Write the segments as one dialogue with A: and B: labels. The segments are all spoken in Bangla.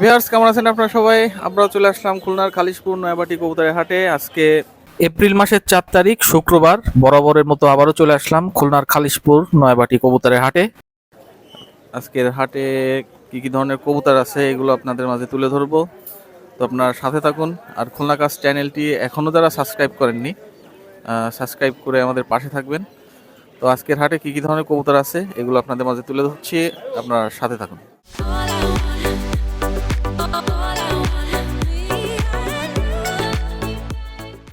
A: ভিউয়ার্স, কেমন আছেন আপনারা সবাই? আমরা চলে আসলাম খুলনার খালিশপুর নয়াবাটি কবুতরের হাটে। আজকে এপ্রিল মাসের চার তারিখ, শুক্রবার। বরাবরের মতো আবারও চলে আসলাম খুলনার খালিশপুর নয়াবাটি কবুতরের হাটে। আজকের হাটে কি কি ধরনের কবুতর আছে এগুলো আপনাদের মাঝে তুলে ধরবো। তো আপনার সাথে থাকুন। আর খুলনা কাজ চ্যানেলটি এখনও যারা সাবস্ক্রাইব করেননি সাবস্ক্রাইব করে আমাদের পাশে থাকবেন। তো আজকের হাটে কি কি ধরনের কবুতর আছে এগুলো আপনাদের মাঝে তুলে ধরছি। আপনার সাথে থাকুন।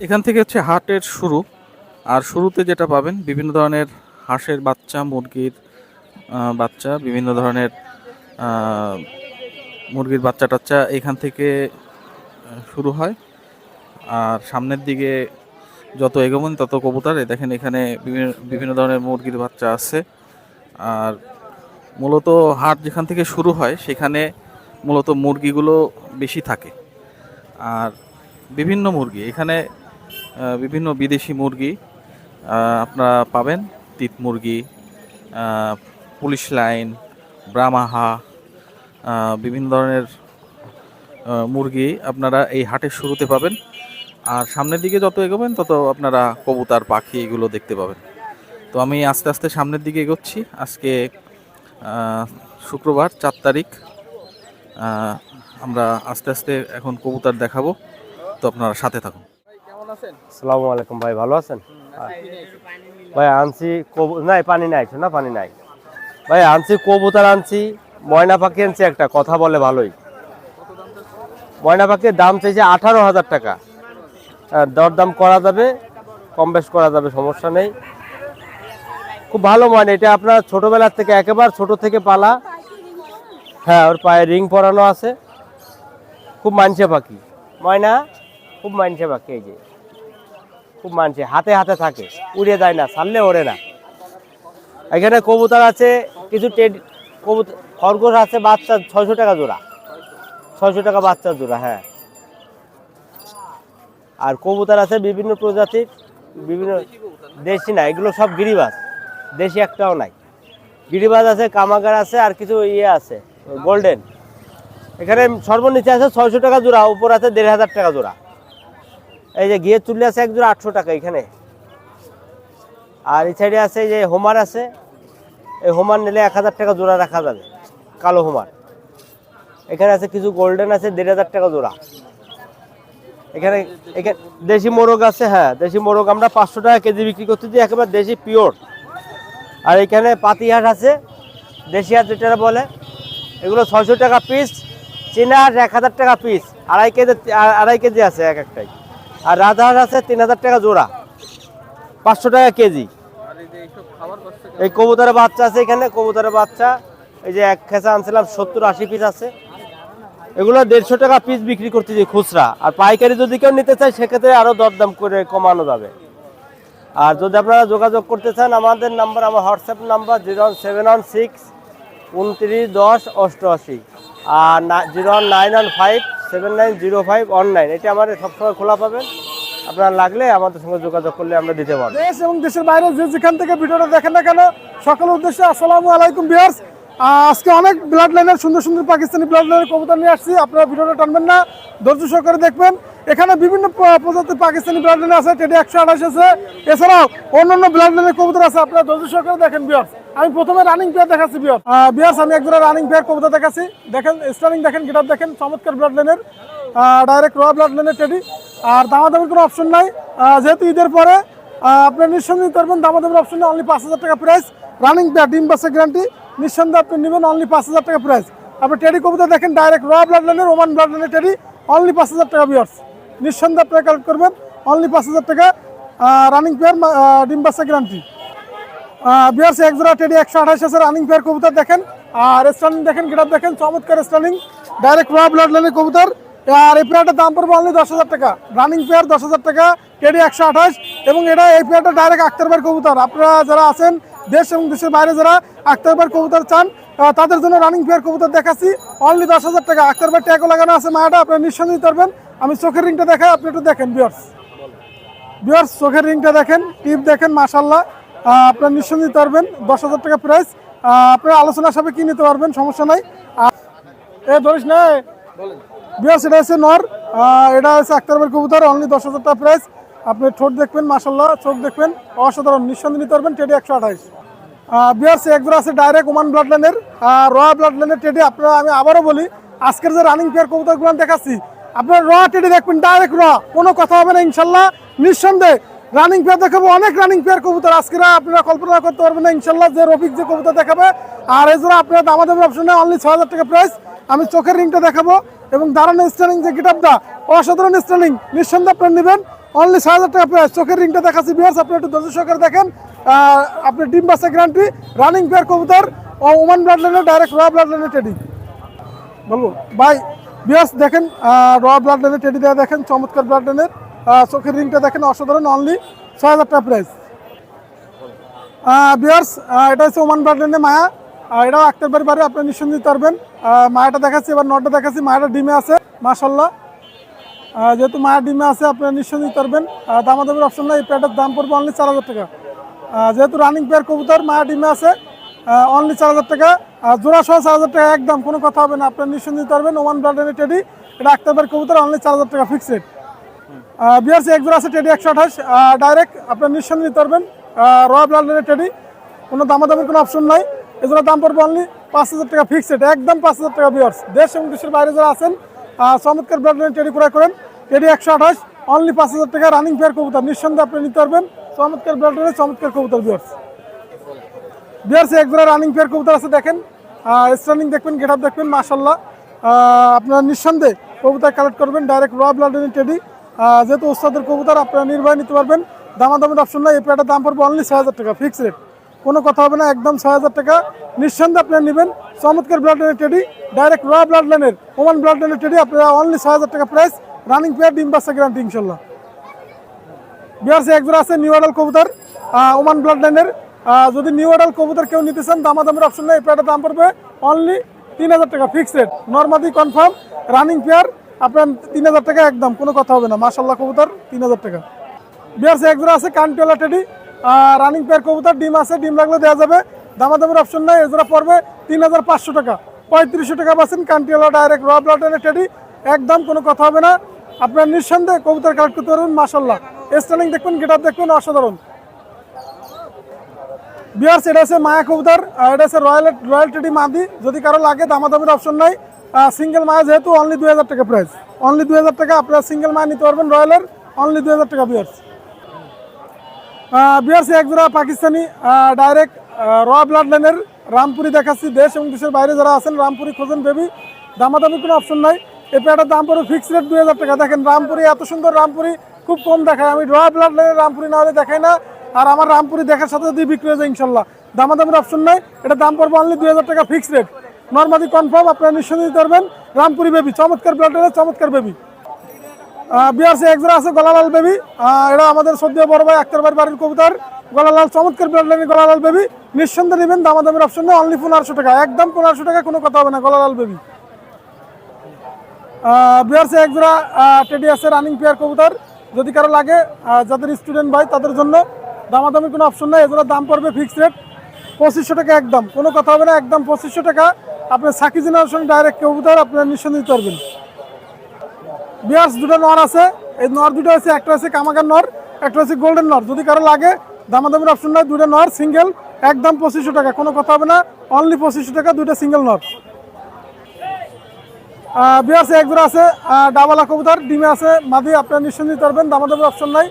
A: এখান থেকে হচ্ছে হাটের শুরু। আর শুরুতে যেটা পাবেন, বিভিন্ন ধরনের হাঁসের বাচ্চা, মুরগির বাচ্চা, বিভিন্ন ধরনের মুরগির বাচ্চা টাচ্চা এখান থেকে শুরু হয়। আর সামনের দিকে যত এগোবেন, তত কবুতর। দেখেন এখানে বিভিন্ন বিভিন্ন ধরনের মুরগির বাচ্চা আছে। আর মূলত হাট যেখান থেকে শুরু হয়, সেখানে মূলত মুরগিগুলো বেশি থাকে। আর বিভিন্ন মুরগি, এখানে বিভিন্ন বিদেশি মুরগি আপনারা পাবেন। তিত মুরগি পুলিশ লাইন ব্রামাহা বিভিন্ন ধরনের মুরগি আপনারা এই হাটের শুরুতে পাবেন। আর সামনের দিকে যত এগোবেন, তত আপনারা কবুতর, পাখি এগুলো দেখতে পাবেন। তো আমি আস্তে আস্তে সামনের দিকে এগোচ্ছি। আজকে শুক্রবার, চার তারিখ। আমরা আস্তে আস্তে এখন কবুতর দেখাবো। তো আপনারা সাথে থাকুন।
B: আসসালামু আলাইকুম ভাই ভালো আছেন? ভাই আনছি নাই পানি নাই না পানি নাই? ভাই আনছি কবুতর আনছি ময়না পাখি আনছি একটা কথা বলে ভালোই। ময়না পাখির দাম চাইছে আঠারো হাজার টাকা। হ্যাঁ, দরদাম করা যাবে কম বেশ করা যাবে সমস্যা নেই। খুব ভালো ময়না এটা আপনার ছোটবেলার থেকে একেবারে ছোট থেকে পালা। হ্যাঁ ওর পায়ে রিং পরানো আছে। খুব মানছে পাখি। ময়না খুব মানছে পাখি এই যে। খুব মানছে, হাতে হাতে থাকে, উড়ে যায় না, ছাড়লে ওড়ে না। এখানে কবুতর আছে, কিছু টেড কবুতর খরগোশ আছে, বাচ্চা, ছয়শো টাকা জোড়া। ছয়শো টাকা বাচ্চা জোড়া হ্যাঁ। আর কবুতর আছে বিভিন্ন প্রজাতির, বিভিন্ন দেশি না, এগুলো সব গিরিবাজ। দেশি একটাও নাই। গিরিবাজ আছে, কামাগার আছে, আর কিছু ইয়ে আছে গোল্ডেন এখানে সর্বনিচে আছে ছয়শো টাকা জোড়া, উপর আছে দেড় হাজার টাকা জোড়া। এই যে গিয়ে চুল্লি আছে এক জোড়া আটশো টাকা এখানে। আর এই সাইডে আছে যে হোমার আছে। এই হোমার নিলে এক হাজার টাকা জোড়া রাখা যাবে, কালো হোমার। এখানে আছে কিছু গোল্ডেন আছে, দেড় হাজার টাকা জোড়া। এখানে এখানে দেশি মোরগ আছে হ্যাঁ দেশি মোরগ আমরা পাঁচশো টাকা কেজি বিক্রি করতে দিই, একেবারে দেশি পিওর আর এখানে পাতিহাট আছে, দেশি হাট যেটা বলে, এগুলো ছয়শো টাকা পিস চীনা হাট এক হাজার টাকা পিস আড়াই কেজি আড়াই কেজি আছে এক একটাই। আর রাজহাঁস আছে তিন হাজার টাকা জোড়া। পাঁচশো টাকা কেজি। এই কবুতরের বাচ্চা আছে এখানে, কবুতরের বাচ্চা। এই যে এক খেসা আনছিলাম, সত্তর আশি পিস আছে। এগুলো দেড়শো টাকা পিস বিক্রি করতেছি খুচরা। আর পাইকারি যদি কেউ নিতে চায়, সেক্ষেত্রে আরও দরদাম করে কমানো যাবে। আর যদি আপনারা যোগাযোগ করতে চান, আমাদের নাম্বার, আমার WhatsApp number, zero seven one six, উনত্রিশ দশ, অষ্টআশি। আর zero one nine one five seven nine zero five one nine এটা আমাদের সবসময় খোলা পাবেন। আপনারা লাগলে আমাদের সঙ্গে যোগাযোগ করলে আমরা দিতে পারব।
C: দেশ এবং দেশের বাইরে যে যেখান থেকে ভিডিওটা দেখেন না কেন সকলের উদ্দেশ্যে আসসালামু আলাইকুম বিয়ার্স আজকে অনেক ব্লাড লাইনের সুন্দর সুন্দর পাকিস্তানি ব্লাড লাইনের কবুতর নিয়ে আসছি। আপনারা ভিডিওটা টানবেন না, ধৈর্য সহকারে দেখবেন। এখানে বিভিন্ন প্রজাতির পাকিস্তানি ব্লাড লাইন আছে, টেডি একশো আঠাশ আছে। এছাড়াও অন্যান্য ব্লাড লাইনের কবুতর আছে, আপনারা ধৈর্য সহকারে দেখেন বিয়ার্স আমি প্রথমে রানিং পেয়ার দেখাচ্ছি, বিয়ার। বিয়ার্স, আমি একজোড়া রানিং পেয়ার কবিতা দেখাচ্ছি। দেখেন স্টার্নিং দেখেন, গিটার দেখেন, চমৎকার ব্লাড লাইনের ডাইরেক্ট র ব্লাড লাইনের টেডি আর দামাদামির কোনো অপশন নাই। যেহেতু ঈদের পরে আপনি নিঃসন্দেহে নিতে পারবেন। দামাদামির অপশন নেই অনলি পাঁচ হাজার টাকা প্রাইস রানিং পেয়ার ডিম বাসের গ্যারান্টি নিঃসন্দেহে আপনি নেবেন অনলি পাঁচ হাজার টাকা প্রাইস আপনি টেডি কবিতা দেখেন ডাইরেক্ট র ব্লাড লাইনের ওমান ব্লাড লাইনের টেডি অনলি পাঁচ হাজার টাকা, বিয়ার্স। নিঃসন্দেহে আপনারা কালেক্ট করবেন অনলি পাঁচ হাজার টাকা রানিং পেয়ার ডিম বাসের গ্যারান্টি বিয়ার্স এক জোড়া টেডি একশো আঠাশ আছে রানিং পেয়ার কবুতর দেখেন। আর স্টার্নিং দেখেন, গিটার দেখেন, চমৎকার স্টার্নিং ডাইরেক্ট র ব্লাড লাইনের কবুতর। আর এই পেয়ারটার দাম পড়বে অনলি দশ হাজার টাকা। রানিং পেয়ার দশ হাজার টাকা টেডি একশো আঠাশ। এবং এটা এই পেয়ারটা ডাইরেক্ট আক্তারবার কবুতর। আপনারা যারা আছেন দেশ এবং দেশের বাইরে যারা আক্তারবার কবুতর চান তাদের জন্য রানিং পেয়ার কবুতর দেখাচ্ছি। অনলি দশ হাজার টাকা। আক্তারবার ট্যাগও লাগানো আছে মায়াটা, আপনারা নিঃসন্দেহে নিতে পারবেন। আমি চোখের রিংটা দেখাই, আপনি একটু দেখেন বিয়ার্স বিয়ার্স চোখের রিংটা দেখেন, টিপ দেখেন মাসাল্লাহ আপনার নিঃসন্দেহে নিতে পারবেন। দশ হাজার টাকা প্রাইস আপনার আলোচনা সাপে কি নিতে পারবেন, সমস্যা নাই। এ, ধরিস না বিয়াস এটা হচ্ছে নর। এটা হচ্ছে আক্তারবের কবুতর অনলি দশ হাজার টাকা প্রাইস আপনি ঠোঁট দেখবেন মাসাল্লাহ চোখ দেখবেন। অসাধারণ, নিঃসন্দেহ নিতে পারবেন টেডি একশো আঠাইশ। বিয়ার্স একজোড়া আছে ডাইরেক্ট ওমান ব্লাড লাইনের র ব্লাড লাইনের টেডি আপনারা, আমি আবারও বলি, আজকের যে রানিং পেয়ার কবুতরগুলো দেখাচ্ছি, আপনার র টেডি দেখবেন ডাইরেক্ট র কোনো কথা হবে না ইনশাল্লাহ নিঃসন্দেহে। রানিং পেয়ার দেখাবো, অনেক রানিং পেয়ার কবুতর। আজকে আপনারা কল্পনা করতে পারবেন না, ইনশাল্লাহ যে রফিক যে কবুতর দেখাবে। আর এছাড়া আপনারা দামাদামি অপশনে অনলি ছয় হাজার টাকা প্রাইস আমি চোখের রিংটা দেখাবো এবং দাঁড়ানো স্ট্যান্ডিং যে গিটাপটা অসাধারণ স্ট্যান্ডিং নিঃসন্দেহে আপনারা নেবেন। অনলি ছয় হাজার টাকা প্রাইস চোখের রিংটা দেখাচ্ছি বিয়ার্স আপনি একটু ধৈর্য সহকারে দেখেন। আপনি ডিম বাসা গ্যারান্টি রানিং পেয়ার কবুতর, ও ওমান ব্লাড লাইনের ডাইরেক্ট র ব্লাড লাইনের টেডি বলব? ভাই বিয়াস দেখেন র ব্লাড লাইনের টেডি দেখেন, চমৎকার ব্লাড লাইনের চোখের রিংটা দেখেন অসাধারণ অনলি ছয় হাজার টাকা প্রাইস বিয়ার্স এটা হচ্ছে ওমান ব্লাড মায়া। এটাও আক্তার বাড়ি বাড়ি আপনি নিঃসন্দেহ পারবেন। মায়াটা দেখাচ্ছি, এবার নটটা দেখাচ্ছি, মায়াটা ডিমে আছে মাসাল্লাহ যেহেতু মায়ের ডিমে আছে আপনারা নিঃসন্দেহ পারবেন। দামাদামের অপশন নাই, এই প্যাডের দাম পড়বে অনলি চার হাজার টাকা। যেহেতু রানিং পেয়ার কবুতর মায়ের ডিমে আছে অনলি চার হাজার টাকা। জোড়া সহ চার হাজার টাকা একদম, কোনো কথা হবে না আপনারা নিঃসন্দেহ পারবেন। ওমান ব্লাডের টেডি এটা আক্তারবার কবুতর অনলি চার হাজার টাকা ফিক্সড বিআরসি এক জোড়া আছে টেডি একশো আঠাশ। ডাইরেক্ট আপনার নিঃসন্দেহ নিতে পারবেন। র ব্লাডের টেডি কোনো দামাদামের কোনো অপশন নাই। এজন্য দাম পড়বে অনলি পাঁচ হাজার টাকা ফিক্সড একদম পাঁচ হাজার টাকা বিয়ার্স। দেশ এবং দেশের বাইরে যারা আছেন চমৎকার ব্লাডের টেডি ক্রয় করেন। টেডি একশো আঠাশ অনলি পাঁচ হাজার টাকা রানিং ফেয়ার কবুতর। নিঃসন্দেহে আপনি নিতে পারবেন। চমৎকার ব্লাডের চমৎকার কবুতর বিয়ার্স। বিয়ার্সে এক জোড়া রানিং ফেয়ার কবুতর আছে, দেখেন। স্টার্নিং দেখবেন গেট আপ দেখবেন মাসাল্লাহ আপনারা নিঃসন্দেহে কবুতর কালেক্ট করবেন। ডাইরেক্ট র ব্লাডের টেডি যেহেতু ওস্তাদের কবুতর, আপনারা নির্বাহী নিতে পারবেন। দামাদামের অপশন নাই, এই প্যাডের দাম পড়বে অনলি ছয় হাজার টাকা ফিক্স রেট কোনো কথা হবে না, একদম ছয় হাজার টাকা। নিঃসন্দেহে আপনারা নেবেন চমৎকার ব্লাড লাইনের টেডি ডাইরেক্ট র ব্লাড লাইনের ওমান ব্লাড লাইনের টেডি আপনারা অনলি ছয় হাজার টাকা প্রাইস রানিং পেয়ার ডিম বাচ্চা গ্যারান্টি ইনশাল্লাহ। বিহার এক জোড়া আছে নিউ অডাল কবুতর ওমান ব্লাড লাইনের যদি নিউ অডাল কবুতর কেউ নিতে চান, দামাদামের অপশন নেই প্যাডের দাম পড়বে অনলি তিন হাজার টাকা ফিক্সড রেট নর্মাদি কনফার্ম রানিং পেয়ার আপনার তিন হাজার টাকা একদম, কোনো কথা হবে না। মাসাল্লাহ কবুতর, তিন হাজার টাকা। বিহার এক জোড়া আছে কান্টিওলা টেডি রানিং পেয়ার কবুতর, ডিম আছে, ডিম লাগলে দেওয়া যাবে। দামাদামের অপশন নাই, এ জোড়া পড়বে তিন হাজার পাঁচশো টাকা। পঁয়ত্রিশশো টাকা পাচ্ছেন কান্টিওলা ডাইরেক্ট র ব্লাড লাইনের টেডি একদম, কোনো কথা হবে না। আপনার নিঃসন্দেহে কবুতর কালেক্ট করতে পারবেন মাসাল্লাহ স্টার্লিং দেখবেন গেট দেখবেন অসাধারণ। বিয়ার্স, এটা আছে মায়া কবুতর এটা আছে রয়্যাল রয়্যাল টেডি মাদি যদি কারও লাগে, দামাদামের অপশন নাই। সিঙ্গেল মায়া যেহেতু অনলি দুই হাজার টাকা প্রাইস অনলি দুই হাজার টাকা আপনারা সিঙ্গেল মায়া নিতে পারবেন রয়্যালের অনলি দুই হাজার টাকা বিয়ার্স। বিয়ার্স, এক জোড়া পাকিস্তানি ডাইরেক্ট র ব্লাড লাইনের রামপুরি দেখাচ্ছি। দেশ এবং দেশের বাইরে যারা আছেন, রামপুরি খোঁজেন বেবি দামাদামি কোনো অপশন নাই। এই প্যাটার দাম পড়বে ফিক্স রেট দুই হাজার টাকা। দেখেন, রামপুরি এত সুন্দর রামপুরি, খুব কম দেখায়। আমি র ব্লাড লাইনের রামপুরি না হলে দেখাই না। আর আমার রামপুরি দেখার সাথে সাথে বিক্রি হয়ে যায় ইনশাল্লাহ। দামাদামির অপশন নাই। এটা দাম পড়বে অনলি দুই হাজার টাকা ফিক্স রেট নর্মালি কনফার্ম, আপনারা দিতে পারবেন। রামপুরি বেবি চমৎকার ব্লাড লাইনের চমৎকার বেবি বিআরসি এক জোড়া আছে, গলালাল বেবি এটা আমাদের সদ্য বড় ভাই, আক্তার বাড়ির বাড়ির কবুতর। গলালাল, চমৎকার ব্লাড লাইনের গলালাল বেবি নিঃসন্দেহে নেবেন, দামাদামের অপশন নেই অনলি পনেরোশো টাকা। একদম পনেরোশো টাকা, কোনো কথা হবে না, গলালাল বেবি বিআরসি এক জোড়া টেডি আছে রানিং পেয়ার কবুতর। যদি কারও লাগে যাদের স্টুডেন্ট ভাই, তাদের জন্য দামাদামি কোনো অপশন নেই। এজোড়া দাম পড়বে ফিক্সড রেট পঁচিশশো টাকা একদম। কোনো কথা হবে না, একদম পঁচিশশো টাকা। আপনার সাকি জিনার সঙ্গে ডাইরেক্ট কবুতর আপনার নিঃসন্দেহ দিতে পারবেন বিয়ার্স দুটো নর আছে। এই নর দুটো আছে একটা আছে কামাকার নর, একটা আছে গোল্ডেন নর। যদি কারও লাগে, দামাদামের অপশন নাই, দুটো নর সিঙ্গেল একদম পঁচিশশো টাকা, কোনো কথা হবে না অনলি পঁচিশশো টাকা দুইটা সিঙ্গেল নর। বিয়ার্স এক জোড়া আছে ডাবালা কবুতর, ডিমে আছে, মাদি আপনারা নিতে পারবেন দামাদামের অপশন নাই।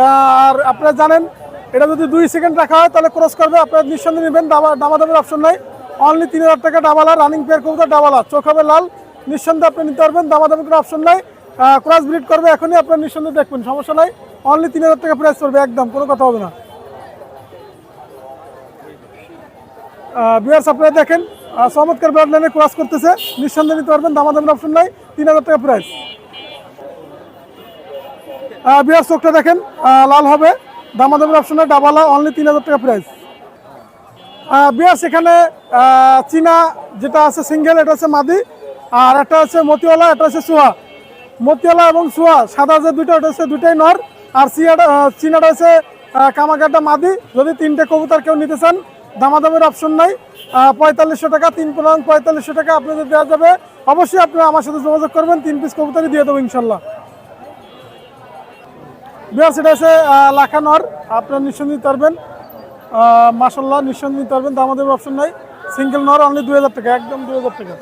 C: আর আপনারা জানেন, এটা যদি দুই সেকেন্ড রাখা হয়, তাহলে ক্রস করবে, আপনারা নিঃসন্দেহে নেবেন, দামা- দামাদামের অপশন নাই। অনলি তিন হাজার টাকা ডাবালা রানিং পেয়ার কবুতর ডাবালা চোখ হবে লাল, নিঃসন্দেহে আপনি নিতে পারবেন দামাদামের কোনো অপশন নাই। ক্রস ব্রিড করবে এখনই, আপনার নিঃসন্দেহে দেখবেন, সমস্যা নাই। অনলি তিন হাজার টাকা প্রাইস পড়বে, একদম, কোনো কথা হবে না। বিয়ার্স আপনারা দেখেন চমৎকার ব্লাড লাইনে ক্রস করতেছে, নিঃসন্দেহে নিতে পারবেন, দামাদামের অপশন নাই, তিন হাজার টাকা প্রাইস বিয়ার চোখটা দেখেন লাল হবে, দামাদামের অপশন নাই ডাবালা অনলি তিন হাজার টাকা প্রাইস বিয়ার এখানে চীনা যেটা আছে, সিঙ্গেল, এটা হচ্ছে মাদি, আর একটা হচ্ছে মতিওয়ালা এটা হচ্ছে সুহা মতিওয়ালা এবং সুহা সাদা যে দুটো ওটা হচ্ছে দুটাই নর, আর সিয়াটা চীনাটা হচ্ছে কামাগারটা মাদি। যদি তিনটে কবুতর কেউ নিতে চান, দামাদামের অপশন নাই। পঁয়তাল্লিশশো টাকা, তিন পনেরো পঁয়তাল্লিশশো টাকা আপনাদের দেওয়া যাবে। অবশ্যই আপনারা আমার সাথে যোগাযোগ করবেন, তিন পিস কবুতরই দিয়ে দেবো ইনশাল্লাহ। বিয়ার সেটা আছে লাখানর আপনারা নিঃসন্দেহ পারবেন। মাসাল্লাহ নিঃসন্দেহ নিতে পারবেন দামাদামের অপশন নাই। সিঙ্গেল নর অনলি দুই হাজার টাকা, একদম দুই হাজার টাকা।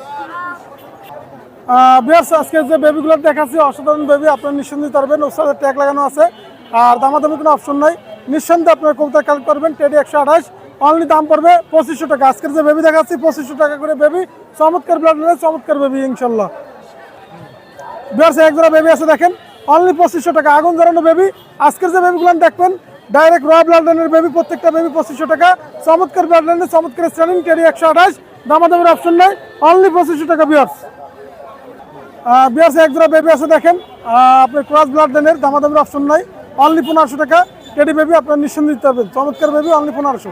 C: বিয়ার্স আজকে যে বেবিগুলো দেখাচ্ছি, অসাধারণ বেবি আপনারা নিঃসন্দেহ পারবেন, ওর সাথে ট্যাগ লাগানো আছে। আর দামাদামি কোনো অপশন নাই। নিঃসন্দেহে আপনারা কবিতা কালেক্ট করবেন টেডি একশো আঠাশ। অনলি দাম পড়বে পঁচিশশো টাকা। আজকের যে বেবি দেখাচ্ছি, পঁচিশশো টাকা করে বেবি চমৎকার ব্লাড চমৎকার বেবি ইনশাল্লাহ এক জোড়া বেবি আছে, দেখেন। অনলি পঁচিশশো টাকা, আগুন জ্বালানো বেবি আজকের যে বেবিগুলো দেখবেন ডাইরেক্ট র ব্লাড লাইনের বেবি প্রত্যেকটা বেবি পঁচিশশো টাকা। চমৎকার ব্লাড লাইনের চমৎকার স্ট্যান্ডিং টেডি একশো আঠাশ। দামাদামের অপশন নাই অনলি পঁচিশশো টাকা বিয়ার্স বিয়ার্স এক জোড়া বেবি আছে, দেখেন। আপনার ক্রস ব্লাড লাইনের দামাদামের অপশন নাই অনলি পনেরোশো টাকা। টেডি বেবি আপনার নিঃসন্দেহ দিতে পারবেন চমৎকার বেবি অনলি পনেরোশো।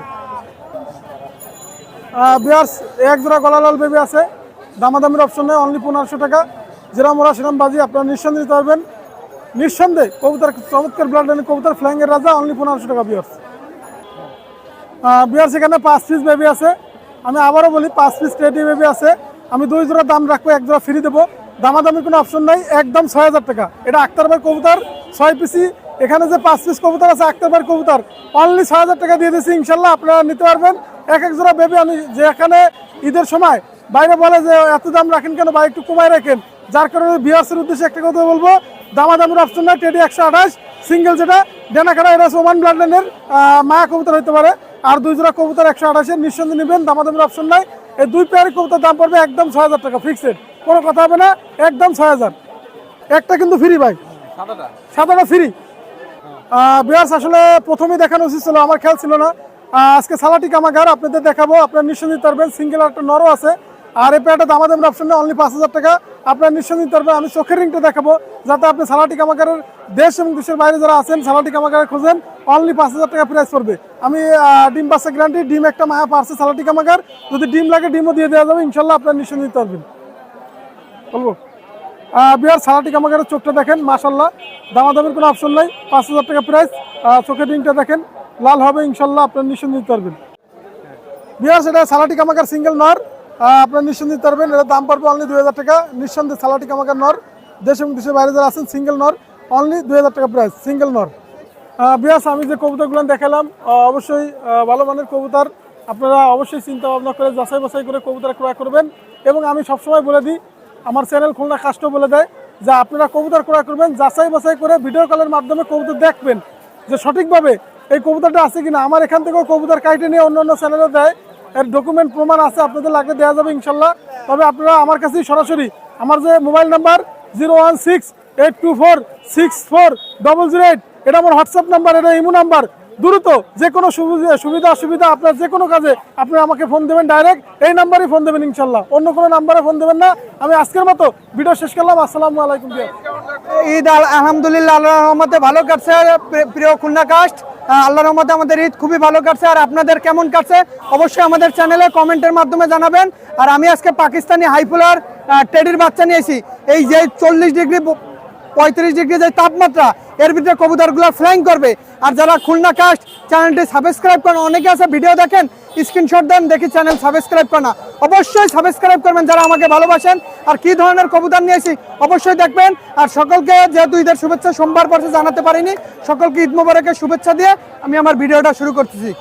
C: বিয়ার্স এক জোড়া গলালাল বেবি আছে। দামাদামের অপশন নেই অনলি পনেরোশো টাকা। যেরম ওরা, সেরম বাজি, আপনারা নিঃসন্দেহে দিতে পারবেন নিঃসন্দেহে কবুতর, চমৎকার ব্লাড লাইনের কবুতর ফ্লাইংয়ের রাজা অনলি পনেরোশো টাকা বিয়ার্স বিয়ার্স এখানে পাঁচ পিস বেবি আছে। আমি আবারও বলি, পাঁচ পিস টেডি বেবি আছে। আমি দুই জোড়া দাম রাখব, এক জোড়া ফ্রি দেবো। দামাদামি কোনো অপশন নাই, একদম ছয় হাজার টাকা। এটা আক্তার ভাই কবুতর, ছয় পিসি এখানে যে পাঁচ পিস কবুতর আছে আক্তার ভাই কবুতর অনলি ছয় হাজার টাকা দিয়ে দিচ্ছি ইনশাল্লাহ আপনারা নিতে পারবেন। এক এক জোড়া বেবি আমি যে এখানে ঈদের সময় বাইরে বলে যে, এত দাম রাখেন কেন? বা একটু কমায় রাখেন। যার কারণে বিয়ার্সের উদ্দেশ্যে একটা কথা বলব দামাদামের অপশন নাই টেডি একশো আঠাশ সিঙ্গেল যেটা ডেনাখানা এটা সোমান ব্লাড লাইনের মায়া কবুতর হতে পারে। আর দুই জোড়া কবুতর একশো আঠাশের নিঃসন্দেহে নেবেন দামাদামের অপশন নাই। এই দুই পেয়ার কবুতর দাম পড়বে একদম ছয় হাজার টাকা ফিক্সড কোনো কথা হবে না একদম ছয় হাজার। একটা কিন্তু ফ্রি ভাই। সাদাটা? ফ্রি বিয়ার্স আসলে প্রথমেই দেখানো উচিত ছিল আমার খেয়াল ছিল না। আজকে সালাটি কামাগার আপনাদের দেখাবো আপনার নিঃসন্দেহ পারবেন সিঙ্গেল একটা নরও আছে। আর এই পেয়ারটা দামাদাম অপশন অনলি পাঁচ হাজার টাকা। আপনার নিঃসন্দেহ দিতে পারবেন, আমি চোখের রিংটা দেখাবো, যাতে আপনি সালাটি কামাগারের দেশ এবং দেশের বাইরে যারা আছেন, সালাটি কামাগারে খোঁজেন অনলি পাঁচ হাজার টাকা প্রাইস পড়বে। আমি ডিম পাশে গ্যারান্টি ডিম একটা মায়া পারছে সালাটি কামাগার। যদি ডিম লাগে, ডিমও দিয়ে দেওয়া যাবে, ইনশাল্লাহ আপনার নিঃসন্দেহ দিতে পারবেন। বলব? বিহার সালাটি কামাগারের চোখটা দেখেন মাশাল্লাহ দামাদামের কোনো অপশন নাই, পাঁচ হাজার টাকা প্রাইস চোখের রিংটা দেখেন, লাল হবে, ইনশাল্লাহ আপনার নিঃসন্দেহ পারবেন। বিহার সেটা সালাটি কামাগার সিঙ্গেল নর আপনার নিঃসন্দেহ দিতে পারবেন এটা দাম পড়বে অনলি দুই হাজার টাকা। নিঃসন্দেহে সালাটি কামাগার নর দেশ এবং দেশের বাইরে যারা আছেন সিঙ্গেল নর অনলি দুই হাজার টাকা প্রাইস সিঙ্গেল নর। বিয়াস, আমি যে কবুতরগুলো দেখালাম অবশ্যই ভালো মানের কবুতর। আপনারা অবশ্যই চিন্তা ভাবনা করে, যাচাই বাছাই করে কবুতর ক্রয় করবেন। এবং আমি সবসময় বলে দিই, আমার চ্যানেল খুলনা কাস্ট বলে দেয়, যে আপনারা কবুতর ক্রয় করবেন, যাচাই বাছাই করে ভিডিও কলের মাধ্যমে কবুতর দেখবেন। যে সঠিকভাবে এই কবুতরটা আছে কিনা, আমার এখান থেকেও কবুতর কাইটে নিয়ে অন্য অন্য চ্যানেলে দেয়। এর ডকুমেন্ট প্রমাণ আছে, আপনাদের লাগলে দেওয়া যাবে ইনশাল্লাহ। তবে আপনারা আমার কাছেই সরাসরি, আমার যে mobile number zero one six eight two four six four double zero eight এটা আমার হোয়াটসঅ্যাপ নাম্বার, এটা ইমো নাম্বার। দ্রুত যে কোনো সুবিধা সুবিধা অসুবিধা আপনার যে কোনো কাজে আপনি আমাকে ফোন দেবেন ডাইরেক্ট এই নাম্বারে ফোন দেবেন ইনশাল্লাহ। অন্য কোনো নাম্বারে ফোন দেবেন না। আমি আজকের মতো ভিডিও শেষ করলাম। আসসালামু আলাইকুম
D: ঈদ আল- আলহামদুলিল্লাহ আল্লাহর রহমতে ভালো কাটছে। প্রিয় খুলনা কাস্ট আহ, আল্লাহর রহমতে আমাদের ঈদ খুবই ভালো কাটছে। আর আপনাদের কেমন কাটছে? অবশ্যই আমাদের চ্যানেলে কমেন্টের মাধ্যমে জানাবেন। আর আমি আজকে পাকিস্তানি হাইফুলার টেডির বাচ্চা নিয়েছি। এই যে চল্লিশ ডিগ্রি পঁয়ত্রিশ ডিগ্রি যে তাপমাত্রা, এর ভিতরে কবুতরগুলো ফ্লাইং করবে। আর যারা খুলনা কাস্ট চ্যানেলটি সাবস্ক্রাইব করেন, অনেকে আছে ভিডিও দেখেন স্ক্রিনশট দেন, দেখি চ্যানেল সাবস্ক্রাইব করে অবশ্যই সাবস্ক্রাইব করবেন যারা আমাকে ভালোবাসেন। আর কি ধরনের কবুতর নিয়েছি অবশ্যই দেখবেন। আর সকলকে যেহেতু ঈদের শুভেচ্ছা সোমবার পর্যন্ত জানাতে পারিনি, সকলকে ঈদ মোবারকের শুভেচ্ছা দিয়ে আমি আমার ভিডিওটা শুরু করতেছি।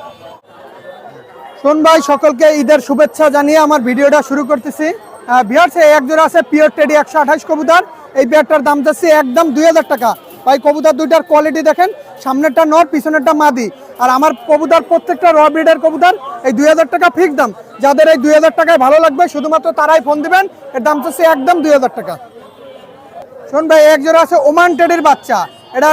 D: শোন ভাই, সকলকে ঈদের শুভেচ্ছা জানিয়ে আমার ভিডিওটা শুরু করতেছি। বিহার সে এক জোড়া আছে পিওর টেডি একশো আঠাশ কবুতর। এই বিয়ারটার দাম যাচ্ছে একদম দুই হাজার টাকা। ভাই, কবুতর দুইটার কোয়ালিটি দেখেন, সামনেরটা নর, পিছনেরটা মাদি। আর আমার কবুতর প্রত্যেকটা র ব্রিডের কবুতর, এই দুই হাজার টাকা ফিক্স দাম। যাদের এই দুই হাজার টাকায় ভালো লাগবে, শুধুমাত্র তারাই ফোন দিবেন, এর দাম যাচ্ছে একদম দুই হাজার টাকা। শোন ভাই এক জোড়া আছে ওমান টেডের বাচ্চা। এটা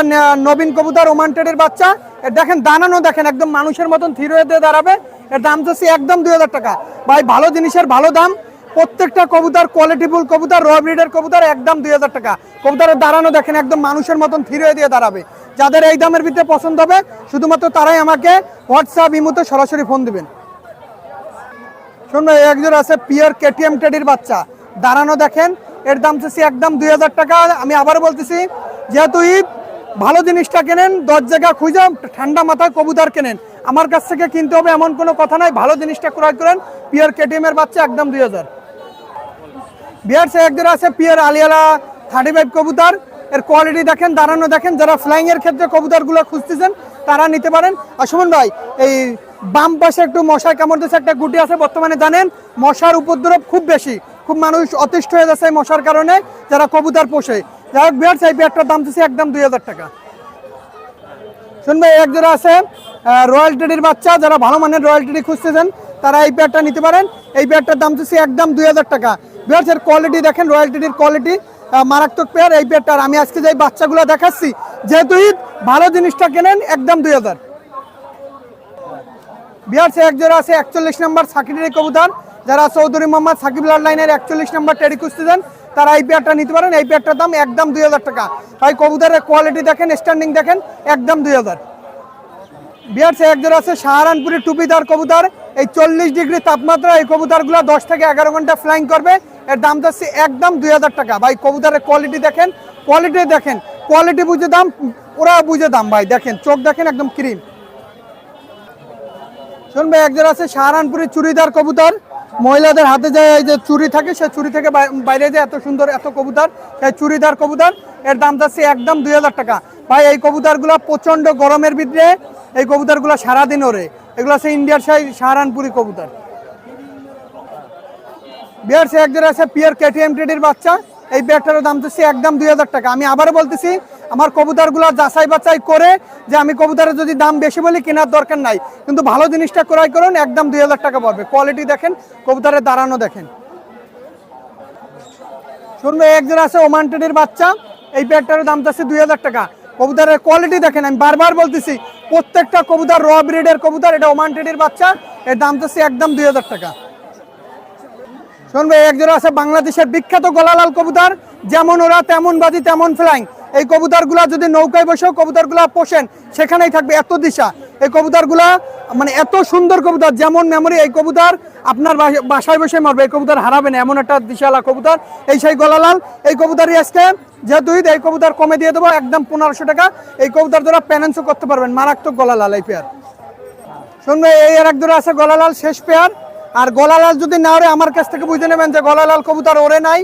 D: নবীন কবুতর ওমান টেডের বাচ্চা। এর দেখেন, দানানো দেখেন, একদম মানুষের মতন থির দিয়ে দাঁড়াবে। এর দাম যাচ্ছে একদম দুই হাজার টাকা। ভাই, ভালো জিনিসের ভালো দাম। প্রত্যেকটা কবুতর কোয়ালিটিফুল কবুতর র ব্রিডের কবুতর, একদম দুই হাজার টাকা। কবুতরের দাঁড়ানো দেখেন, একদম মানুষের মতন থির হয়ে দিয়ে দাঁড়াবে। যাদের এই দামের ভিতরে পছন্দ হবে, শুধুমাত্র তারাই আমাকে হোয়াটসঅ্যাপ ইমুতে সরাসরি ফোন দিবেন। শোনো একজন আছে পিওর কেটিএম টেডির বাচ্চা। দাঁড়ানো দেখেন, এর দাম চাচ্ছি একদম দুই হাজার টাকা। আমি আবার বলতেছি, যেহেতু ঈদ, ভালো জিনিসটা কেনেন, দশ জায়গা খুঁজে ঠান্ডা মাথায় কবুতর কেনেন। আমার কাছ থেকে কিনতে হবে এমন কোনো কথা নাই, ভালো জিনিসটা ক্রয় করেন পিওর কেটিএম এর বাচ্চা একদম দুই হাজার। বিহার সে একজন আছে পিয়ার আলিয়ালা, থার্টি ফাইভ কবুতর। এর কোয়ালিটি দেখেন দাঁড়ানো দেখেন, যারা ফ্লাইং এর ক্ষেত্রে কবুতরগুলো খুঁজতেছেন, তারা নিতে পারেন। আর সুমন ভাই, এই বাম পাশে একটু মশার কামড় দিচ্ছে একটা গুটি আছে, বর্তমানে জানেন, মশার উপদ্রব খুব বেশি। খুব মানুষ অতিষ্ঠ হয়ে যাচ্ছে মশার কারণে, যারা কবুতর পোষে। যাই হোক, বিহার সেই বিহারটার দাম দিচ্ছে একদম দুই হাজার টাকা। শুনবে এক জোড়া আছে রয়্যাল টেডির বাচ্চা, যারা ভালো মানের রয়্যাল টেডি খুঁজতেছেন, তারা এই পেয়ারটা নিতে পারেন। এই পেয়ারটার দাম দিচ্ছে একদম দুই হাজার টাকা। বিহার কোয়ালিটি দেখেন রয়্যাল টেডির কোয়ালিটি মারাত্মক পেয়ার এই পেয়ারটার আমি আজকে যে বাচ্চাগুলো দেখাচ্ছি, যেহেতু ঈদ, ভালো জিনিসটা কেনেন, একদম দুই হাজার। বিহার সে এক জোড়া আছে, একচল্লিশ নম্বর সাকিরের কবুতর। যারা চৌধুরী মোহাম্মদ সাকিব লাইনের একচল্লিশ নম্বর টেডি খুঁজতেছেন তারা এই পেয়ারটা নিতে পারেন। এই পেয়ারটার দাম একদম দুই হাজার টাকা। ভাই, কবুতরের কোয়ালিটি দেখেন স্ট্যান্ডিং দেখেন, একদম দুই হাজার। বিহার সে এক জোড়া আছে, সাহারানপুরের টুপিদার কবুতর। এই চল্লিশ ডিগ্রি তাপমাত্রা এই কবুতরগুলো দশ থেকে এগারো ঘণ্টা ফ্লাইং করবে। এর দাম যাচ্ছে একদম দুই হাজার টাকা। ভাই, কবুতরের কোয়ালিটি দেখেন কোয়ালিটি দেখেন কোয়ালিটি বুঝে দাম ওরা বুঝে দাম, ভাই, দেখেন, চোখ দেখেন একদম ক্রিম শুনবে একজন আছে সাহারানপুরের চুড়িদার কবুতর। মহিলাদের হাতে যায় এই যে চুরি থাকে সে চুরি থেকে বাইরে যায় এত সুন্দর এত কবুতর, সেই চুড়িদার কবুতর, এর দাম যাচ্ছে একদম দুই হাজার টাকা। ভাই, এই কবুতরগুলো প্রচণ্ড গরমের ভিতরে, এই কবুতরগুলো সারাদিন ওরে এগুলো আছে ইন্ডিয়ার সেই সাহারানপুরি কবুতর। বিয়ার সে আছে পিয়ার কেটিএম টেডির বাচ্চা। এই ব্যাগটার দাম দিচ্ছি একদম দুই হাজার টাকা। আমি আবারও বলতেছি, আমার কবুতরগুলো যাচাই বাছাই করে যে আমি কবুতরের যদি দাম বেশি বলি কেনার দরকার নাই। কিন্তু ভালো জিনিসটা ক্রয় করুন, একদম দুই হাজার টাকা পড়বে। কোয়ালিটি দেখেন, কবুতরের দাঁড়ানো দেখেন। শুনবে, একজন আছে ওমান টেডির বাচ্চা। এই ব্যাগটার দাম চাচ্ছে দুই হাজার টাকা। কবুতরের কোয়ালিটি দেখেন, আমি বারবার বলতেছি, প্রত্যেকটা কবুতর র ব্রিডের কবুতর, এটা ওমান টেডির বাচ্চা। এর দাম চাচ্ছে একদম দুই হাজার টাকা। শুনবে একজন আছে বাংলাদেশের বিখ্যাত গলালাল কবুতর। যেমন ওরা, তেমন বাজি, তেমন ফ্লাইং এই কবুতরগুলা যদি নৌকায় বসেও কবুতরগুলা পোষেন, সেখানেই থাকবে এত দিশা। এই কবুতরগুলা মানে এত সুন্দর কবুতর, যেমন মেমোরি এই কবুতর আপনার বাসায় বসে মারবে। এই কবুতর হারাবে না, এমন একটা দিশালা কবুতর। এই সেই গলালাল, এই কবুতরই আজকে যেহেতু এই কবুতর কমে দিয়ে দেবো, একদম পনেরোশো টাকা। এই কবুতর দ্বারা প্যানেন্সও করতে পারবেন, মারাত্মক গলালাল, এই পেয়ার শুনবে এই আর এক দুটো আছে গলালাল, শেষ পেয়ার আর গলালাল যদি না ওরে আমার কাছ থেকে বুঝে নেবেন যে গলালাল কবুতর ওরে নাই।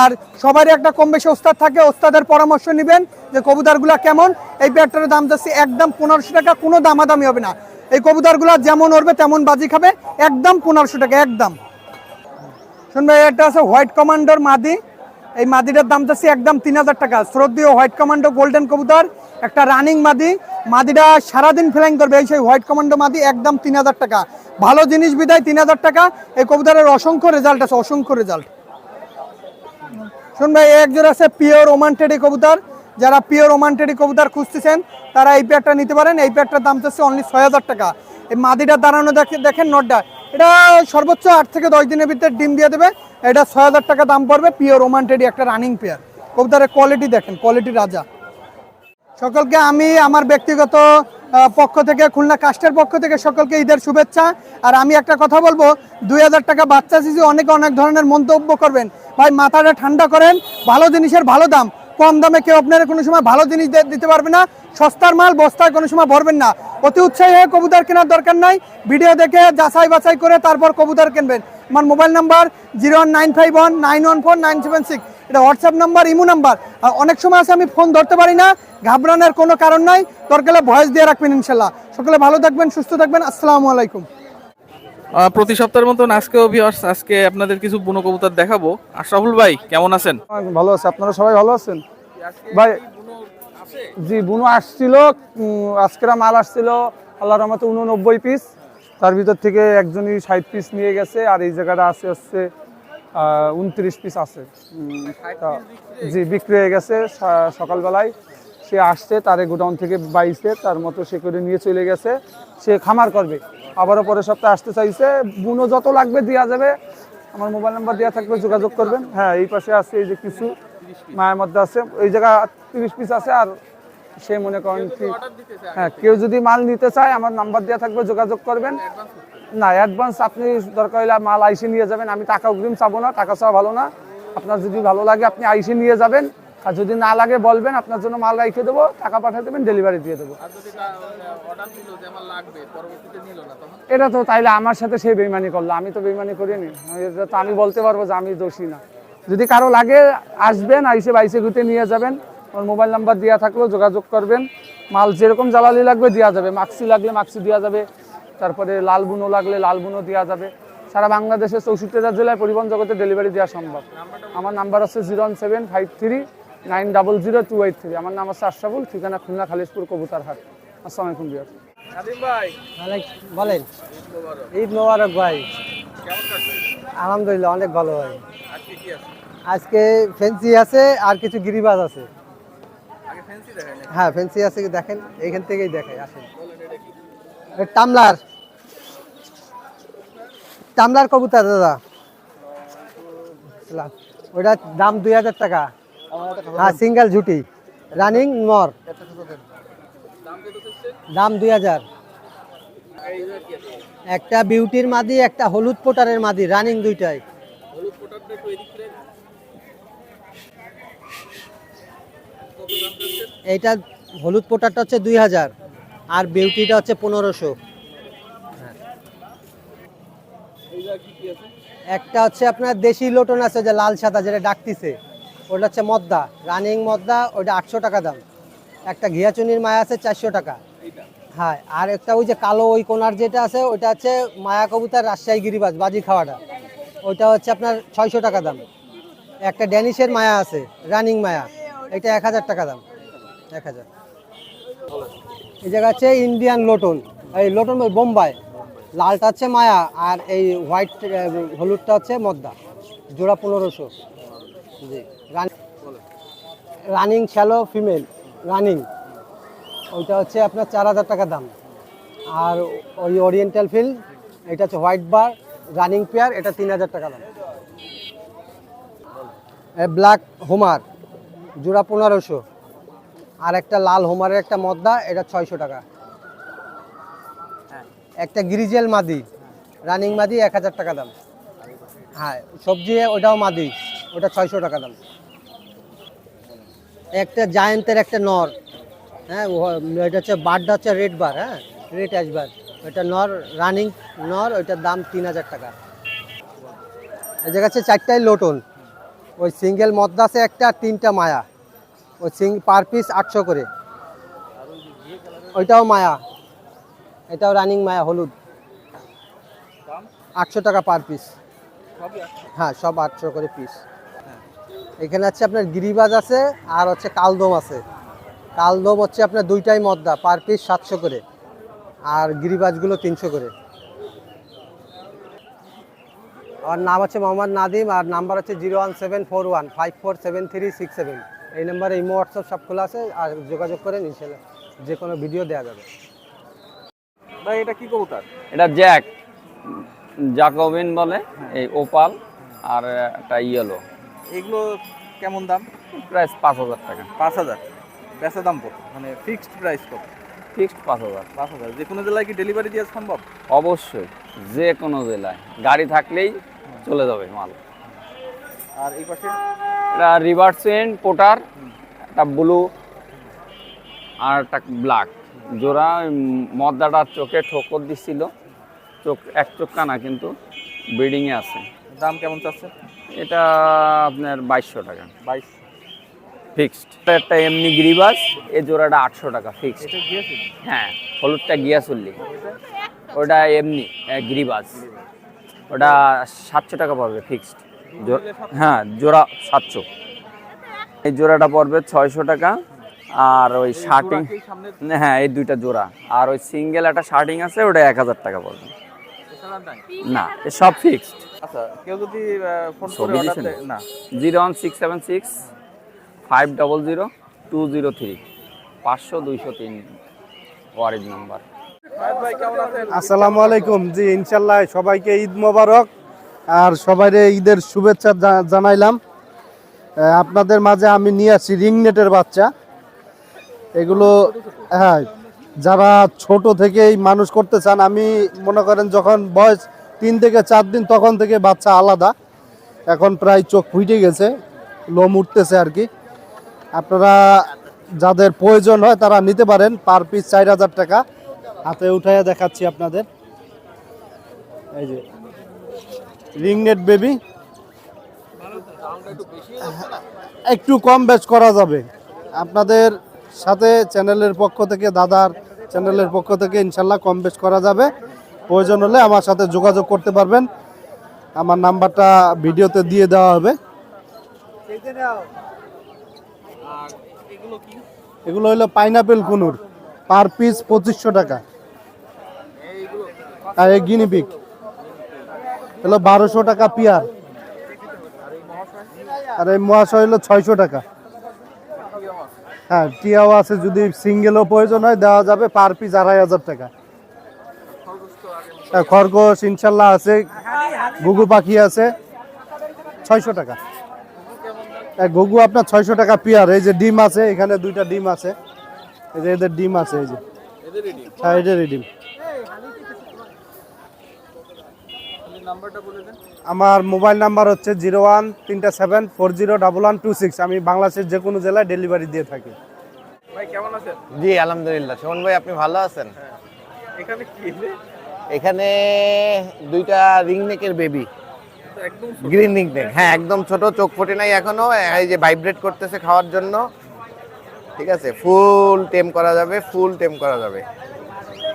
D: আর সবারই একটা কম বেশি ওস্তাদ থাকে, ওস্তাদের পরামর্শ নেবেন যে কবুতরগুলো কেমন। এই ব্যাটটার দাম যাচ্ছে একদম পনেরোশো টাকা, কোনো দামাদামি হবে না। এই কবুতরগুলো যেমন ওরবে তেমন বাজি খাবে, একদম পনেরোশো টাকা, একদম। শুনবে এটা আছে হোয়াইট কমান্ডার মাদি। এই মাদিটার দাম যাচ্ছে একদম তিন হাজার টাকা। শ্রদ্ধীয় হোয়াইট কমান্ডো গোল্ডেন কবুতর একটা রানিং মাদি। মাদিটা সারাদিন ফ্লাইং করবে, এই সেই হোয়াইট কমান্ডো মাদি একদম তিন হাজার টাকা। ভালো জিনিস বিদায় তিন হাজার টাকা। এই কবুতরের অসংখ্য রেজাল্ট আছে, অসংখ্য রেজাল্ট শুনবে এক জোড়া আছে পিওর ওমান টেডি কবুতর। যারা পিওর ওমান টেডি কবুতর খুঁজতেছেন, তারা এই প্যাকটা নিতে পারেন। এই প্যাকটার দাম চাচ্ছে অনলি ছয় হাজার টাকা। এই মাদিটার দাঁড়ানো দেখে- দেখেন নটটা এটা সর্বোচ্চ আট থেকে দশ দিনের ভিতরে ডিম দিয়ে দেবে। এটা ছয় হাজার টাকা দাম পড়বে পিওর ওমান টেডি একটা রানিং পেয়ার কবুতরের কোয়ালিটি দেখেন কোয়ালিটি রাজা। সকলকে আমি আমার ব্যক্তিগত পক্ষ থেকে, খুলনা কাস্টের পক্ষ থেকে সকলকে ঈদের শুভেচ্ছা। আর আমি একটা কথা বলব, দুই হাজার টাকা বাচ্চা শিশু অনেক অনেক ধরনের মন্তব্য করবেন। ভাই, মাথাটা ঠান্ডা করেন, ভালো জিনিসের ভালো দাম। কম দামে কেউ আপনারা কোনো সময় ভালো জিনিস দিতে পারবে না। সস্তার মাল বস্তায় কোনো সময় ভরবেন না। অতি উৎসাহী হয়ে কবুতর কেনার দরকার নাই। ভিডিও দেখে যাচাই বাছাই করে তারপর কবুতর কিনবেন। আমার mobile number zero one nine five one nine one four nine seven six. এটা হোয়াটসঅ্যাপ নাম্বার ইমো নাম্বার। আর অনেক সময় আছে আমি ফোন ধরতে পারি না ঘাবড়ানোর কোনো কারণ নাই। দরকারে ভয়েস দিয়ে রাখবেন ইনশাল্লাহ। সকলে ভালো থাকবেন সুস্থ থাকবেন আসসালামু আলাইকুম।
A: প্রতি সপ্তাহের মতন আজকেও ভিউয়ার্স আজকে আপনাদের কিছু বুনো কবুতর দেখাবো। আশরাফুল ভাই কেমন আছেন?
E: ভালো আছে। আপনারা সবাই ভালো আছেন? ভাই জি বুনো আসছিল আজকেরা মাল আসছিল আল্লাহর রহমতে উননব্বই পিস তার ভিতর থেকে একজনই ষাট পিস নিয়ে গেছে আর এই জায়গাটা আছে হচ্ছে উনত্রিশ পিস আছে। জি বিক্রি হয়ে গেছে সকালবেলায়। সে আসছে তারে গোডাউন থেকে বাইছে তার মতো সে করে নিয়ে চলে গেছে। সে খামার করবে। আবারও পরের সপ্তাহে আসতে চাইছে। বুনো যত লাগবে দেওয়া যাবে। আমার মোবাইল নাম্বার দেওয়া থাকবে যোগাযোগ করবেন। হ্যাঁ এই পাশে আছে এই যে কিছু মায়ের মধ্যে আছে। ওই জায়গা তিরিশ পিস আছে আর সে মনে করেন কি হ্যাঁ কেউ যদি মাল নিতে চায় আমার নাম্বার দেওয়া থাকবে যোগাযোগ করবেন। না অ্যাডভান্স আপনি দরকার হলে মাল আইসে নিয়ে যাবেন। আমি টাকা অগ্রিম চাবো না টাকা চাওয়া ভালো না। আপনার যদি ভালো লাগে আপনি আইসে নিয়ে যাবেন। আর যদি না লাগে বলবেন আপনার জন্য মাল রেখে দেবো টাকা পাঠিয়ে দেবেন ডেলিভারি দিয়ে দেবো। এটা তো তাইলে আমার সাথে সেই বেইমানি করল আমি তো বেইমানি করিনি। তো আমি বলতে পারব যে আমি দোষী না। যদি কারও লাগে আসবেন আইসে বাইসে ঘুরতে নিয়ে যাবেন। ওর মোবাইল নাম্বার দেওয়া থাকল যোগাযোগ করবেন। মাল যেরকম জ্বালালি লাগবে দেওয়া যাবে। মাক্সি লাগলে মাক্সি দেওয়া যাবে। তারপরে লাল বুনো লাগলে লাল বুনো দেওয়া যাবে। সারা বাংলাদেশের চৌষট্টিটা জেলায় পরিবহন জগতে ডেলিভারি দেওয়া সম্ভব। আমার নাম্বার হচ্ছে zero one seven five three nine double zero two eight three. আমার নাম হচ্ছে আশরাফুল ঠিকানা খুলনা খালিশপুর কবুতার হাট আসসালামু আলাইকুম বিয়ার
A: ভাই।
F: বলেন। ঈদ মোবারক ভাই। আলহামদুলিল্লাহ অনেক ভালো ভাই।
A: আজকে কি
F: আজকে ফেন্সি আছে আর কিছু গিরিবাজ আছে।
A: ফ্যান্সি
F: হ্যাঁ ফেন্সি আছে কি দেখেন? এইখান থেকেই দেখাই, আসেন। টামলার। টামলার কবুতর, দাদা। ওটার দাম দুই হাজার টাকা। হ্যাঁ সিঙ্গেল ঝুটি। রানিং নর দাম দুই হাজার। একটা বিউটির মাদি, একটা হলুদ পোটারের মাদি রানিং দুইটাই
A: হলুদ কোটারটা একটু এদিক ফিরে
F: এইটা হলুদ পোটারটা হচ্ছে দুই হাজার আর বিউটিটা হচ্ছে পনেরোশো। একটা হচ্ছে আপনার দেশি লোটন আছে যে লাল সাদা যেটা ডাকতিছে, ওটা হচ্ছে মদ্দা, রানিং মদ্দা ওটা আটশো টাকা দাম। একটা ঘিয়াচুনির মায়া আছে চারশো টাকা। হ্যাঁ আর একটা ওই যে কালো ওই কোনার যেটা আছে ওটা হচ্ছে মায়া কবুতার রাজশাহী গিরিবাজ, বাজি খাওয়াটা। ওইটা হচ্ছে আপনার ছয়শো টাকা দাম। একটা ড্যানিশের মায়া আছে, রানিং মায়া, এটা এক হাজার টাকা দাম। এক হাজার। এই জায়গা হচ্ছে ইন্ডিয়ান লোটন এই লোটন বোম্বাই। লালটা হচ্ছে মায়া আর এই হোয়াইট হলুদটা হচ্ছে মদ্দা। জোড়া পনেরোশো। জি। রানিং শ্যালো ফিমেল। রানিং। ওইটা হচ্ছে আপনার চার হাজার টাকা দাম। আর ওই ওরিয়েন্টাল ফিল্ড এটা হচ্ছে হোয়াইট বার, রানিং পেয়ার, এটা তিন হাজার টাকা দাম। Black homer. জোড়া পনেরোশো। আর একটা লাল হোমারের একটা মদ্দা এটা ছয়শো টাকা। একটা গ্রিজেল মাদি রানিং মাদি এক হাজার টাকা দাম। হ্যাঁ সবজি ওটাও মাদি ওটা ছয়শো টাকা দাম। একটা জায়েন্টের একটা নর হ্যাঁ এটা হচ্ছে বারটা হচ্ছে রেড বার হ্যাঁ রেড অ্যাশবার ওইটা নর রানিং নর ওইটার দাম তিন হাজার টাকা। এই জায়গা হচ্ছে চারটাই লোটন। ওই সিঙ্গেল মদ্দা আছে একটা তিনটা মায়া। সিং, পার পিস আটশো করে। ওইটাও মায়া। এটাও রানিং মায়া, হলুদ। আটশো টাকা পার পিস। হ্যাঁ সব আটশো করে পিস। এখানে আছে আপনার গিরিবাজ আছে, আর হচ্ছে কালদম আছে। কালদম হচ্ছে আপনার দুইটাই মদ্দা, পার পিস সাতশো করে। আর গিরিবাজগুলো তিনশো করে। আর নাম হচ্ছে মোহাম্মদ নাদিম, আর নাম্বার হচ্ছে zero one seven four one, five four seven three six seven. এই নাম্বারে ইমো হোয়াটসঅ্যাপ সব খোলা আছে আর যোগাযোগ করেন ইনশাল্লাহ যে কোনো ভিডিও দেওয়া যাবে।
A: ভাই এটা কি কবুতর?
G: এটা জ্যাক জাকোবিন বলে এই ওপাল আর একটা ইয়েলো
A: এগুলো কেমন দাম?
G: প্রাইস পাঁচ হাজার টাকা।
A: পাঁচ হাজার। বেচা দাম কত? মানে ফিক্সড প্রাইস কত?
G: ফিক্সড পাঁচ হাজার।
A: পাঁচ হাজার। যে কোনো জেলায় কি ডেলিভারি দেওয়া সম্ভব?
G: অবশ্যই যে কোনো জেলায়। গাড়ি থাকলেই চলে যাবে মাল।
A: আর এই পাশে?
G: এটা রিভার চেন পোটার একটা ব্লু আর একটা ব্ল্যাক জোড়া মদ্দাটার চোখে ঠোকর দিচ্ছিল চোখ এক চোখ কানা কিন্তু ব্রিডিংয়ে আছে।
A: দাম কেমন চাচ্ছে?
G: এটা আপনার বাইশশো টাকা।
A: বাইশ।
G: ফিক্সড একটা এমনি গিরিবাস এ জোড়াটা আটশো টাকা ফিক্সড হ্যাঁ হলুদটা গিয়া চললি। ওটা এমনি গিরিবাস ওটা সাতশো টাকা পড়বে ফিক্সড হ্যাঁ জোড়া সাতশো। এই জোড়াটা পড়বে ছয়শো টাকা। আর ওই শার্টিং হ্যাঁ এই দুইটা জোড়া। আর ওই সিঙ্গেল একটা শার্টিং আছে ওটা এক হাজার টাকা পড়বে। না এ সব ফিক্সড
A: আচ্ছা কেউ যদি ফোন করে না।
G: Zero one six seven six five double zero two zero three. পাঁচশো দুইশো তিন ওয়ারিজ নাম্বার।
A: ভাই কেমন আছেন?
H: আসসালামু আলাইকুম। জি ইনশাল্লাহ সবাইকে ঈদ মোবারক। আর সবাইরে ঈদের শুভেচ্ছা জানাইলাম। আপনাদের মাঝে আমি নিয়ে আসছি রিংনেটের বাচ্চা। এগুলো হ্যাঁ যারা ছোট থেকেই মানুষ করতে চান, আমি মনে করেন যখন বয়স তিন থেকে চার দিন, তখন থেকে বাচ্চা আলাদা। এখন প্রায় চোখ ফুটে গেছে, লোম উঠতেছে আর কি। আপনারা যাদের প্রয়োজন হয় তারা নিতে পারেন, পার পিস চার হাজার টাকা। হাতে উঠাইয়া দেখাচ্ছি আপনাদের। এই যে। রিংনেট বেবি। একটু কম বেচ করা যাবে। আপনাদের সাথে চ্যানেলের পক্ষ থেকে, দাদার চ্যানেলের পক্ষ থেকে ইনশাল্লাহ কম বেচ করা যাবে। প্রয়োজন হলে আমার সাথে যোগাযোগ করতে পারবেন। আমার নাম্বারটা ভিডিওতে দিয়ে দেওয়া হবে। এগুলো হলো পাইনাপেল কুনুর। পার পিস পঁচিশশো টাকা। আর গিনিপিক হলো বারোশো টাকা পিয়ার। আর এই মহাশয় হলো ছয়শো টাকা। হ্যাঁ টিয়াও আছে যদি সিঙ্গেলও প্রয়োজন হয় দেওয়া যাবে পার পিস আড়াই হাজার টাকা। হ্যাঁ, খরগোশ ইনশাল্লাহ আছে গুগু পাখি আছে ছয়শো টাকা। হ্যাঁ, গুগু আপনার ছয়শো টাকা পিয়ার। এই যে ডিম আছে এখানে দুইটা ডিম আছে। এই যে এদের ডিম আছে এই যে। হ্যাঁ এদেরই ডিম। আমার মোবাইল নাম্বার হচ্ছে জিরো ওয়ান তিনটা seven four zero double one two six. আমি বাংলাদেশের যে কোনো জেলায় ডেলিভারি দিয়ে থাকি।
I: জি আলহামদুলিল্লাহ। সুমন ভাই আপনি ভালো আছেন?
A: এখানে কি
I: এখানে দুইটা রিং নেকের বেবি গ্রিন রিং নেক হ্যাঁ একদম ছোট চোখ ফোটে নাই এখনও। এই যে ভাইব্রেট করতেছে খাওয়ার জন্য। ঠিক আছে ফুল টেম করা যাবে ফুল টেম করা যাবে।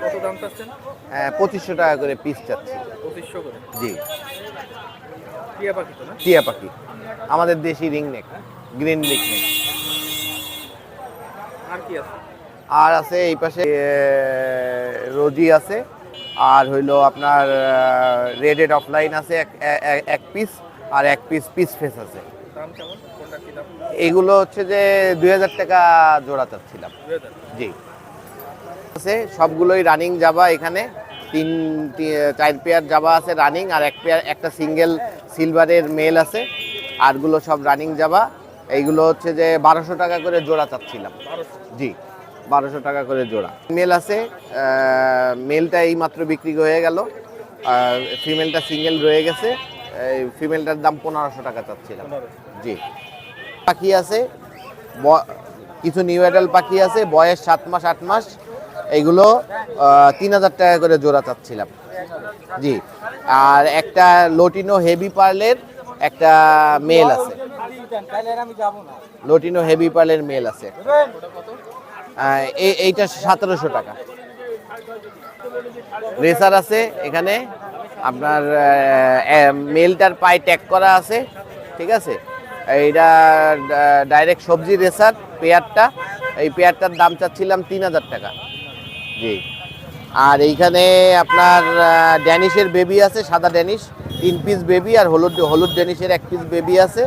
A: কত দাম চাচ্ছেন?
I: হ্যাঁ পঁচিশশো টাকা করে পিস চাচ্ছি।
A: পঁচিশশো করে?
I: জি।
A: টিয়া পাখি তো না?
I: টিয়া পাখি। আমাদের দেশি ring neck green ring neck
A: আর কি আছে?
I: আর আছে এই পাশে রোজি আছে। আর হইল আপনার রেডেড অফলাইন আছে এক- এক পিস আর এক পিস পিস ফেস আছে। এইগুলো হচ্ছে যে দুই হাজার টাকা জোড়া চাচ্ছিলাম। জি। আছে, সবগুলোই রানিং যাবা এখানে। তিন চার পেয়ার যাবা আছে রানিং আর এক পেয়ার একটা সিঙ্গেল সিলভারের মেল আছে। আরগুলো সব রানিং যাবা এইগুলো হচ্ছে যে বারোশো টাকা করে জোড়া চাচ্ছিলাম। জি, বারোশো টাকা করে জোড়া। মেল আছে মেলটা এই মাত্র বিক্রি হয়ে গেল। আর ফিমেলটা সিঙ্গেল রয়ে গেছে। ফিমেলটার দাম পনেরোশো টাকা চাচ্ছিলাম। জি। পাখি আছে কিছু নিউ অ্যাডাল পাখি আছে, বয়স সাত মাস, আট মাস। এইগুলো তিন হাজার টাকা করে জোড়া চাচ্ছিলাম। জি। আর একটা লোটিনো হেভি পার্লের একটা মেল আছে। লোটিনো হেভি পার্লের মেল আছে। এই- এইটা সতেরোশো টাকা। রেসার আছে এখানে। আপনার মেলটার পায়ে ট্যাগ করা আছে। ঠিক আছে? এইটা ডাইরেক্ট সবজি রেসার পেয়ারটা। এই পেয়ারটার দাম চাচ্ছিলাম তিন হাজার টাকা। জি। আর এইখানে আপনার ড্যানিশের বেবি আছে, সাদা ড্যানিশ, তিন পিস বেবি আর হলুদ হলুদ ড্যানিশের এক পিস বেবি আছে।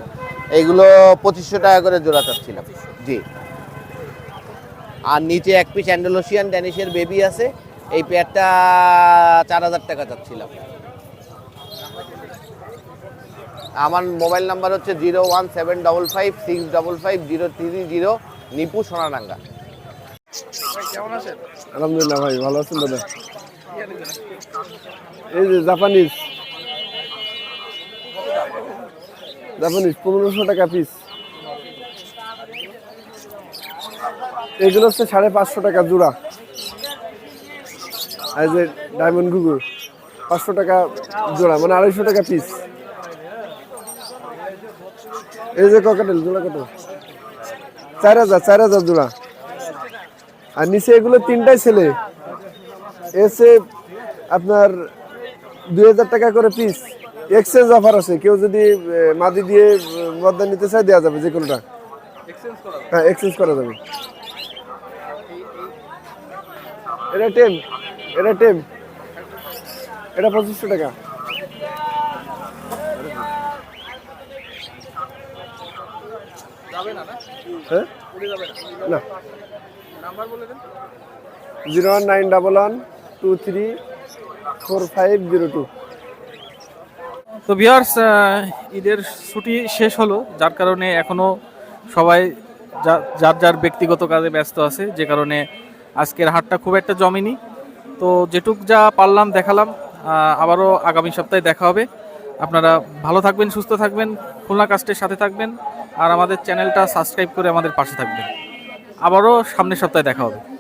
I: এইগুলো পঁচিশশো টাকা করে জোড়া চাচ্ছিলাম। জি। আর নিচে এক পিস অ্যান্ডোলোসিয়ান ড্যানিশের বেবি আছে। এই পেয়ারটা চার হাজার টাকা চাচ্ছিলাম। আমার মোবাইল নাম্বার হচ্ছে zero one seven double five, six double five, zero three zero, Nipu
A: আছেন
E: আলহামদুলিল্লাহ ভাই, ভালো আছেন দাদা? এই যে জাপানিজ। জাপানিজ, পনেরোশো টাকা পিস এগুলো হচ্ছে সাড়ে পাঁচশো টাকা জোড়া। এই যে ডায়মন্ড গুগু পাঁচশো টাকা জোড়া মানে আড়াইশো টাকা পিস এই যে ককাটেল জোড়া কত? চার হাজার চার হাজার জোড়া। আর নিচে এগুলো তিনটাই ছেলে। এসে আপনার দুই হাজার টাকা করে পিস এক্সচেঞ্জ অফার আছে। কেউ যদি মাদি দিয়ে মদ্দা নিতে চায় দেওয়া যাবে যে কোনোটা হ্যাঁ এক্সচেঞ্জ করা যাবে। এটা টেম এটা টেম এটা পঁচিশশো টাকা। হ্যাঁ? না। Zero one nine double one two three four five zero two.
A: তো ভিউয়ার্স ঈদের ছুটি শেষ হলো যার কারণে এখনও সবাই যা- যার যার ব্যক্তিগত কাজে ব্যস্ত আছে যে কারণে আজকের হাটটা খুব একটা জমেনি। তো যেটুক যা পারলাম দেখালাম আবারও আগামী সপ্তাহে দেখা হবে। আপনারা ভালো থাকবেন সুস্থ থাকবেন খুলনা কাস্টের সাথে থাকবেন আর আমাদের চ্যানেলটা সাবস্ক্রাইব করে আমাদের পাশে থাকবেন। আবারও সামনের সপ্তাহে দেখা হবে।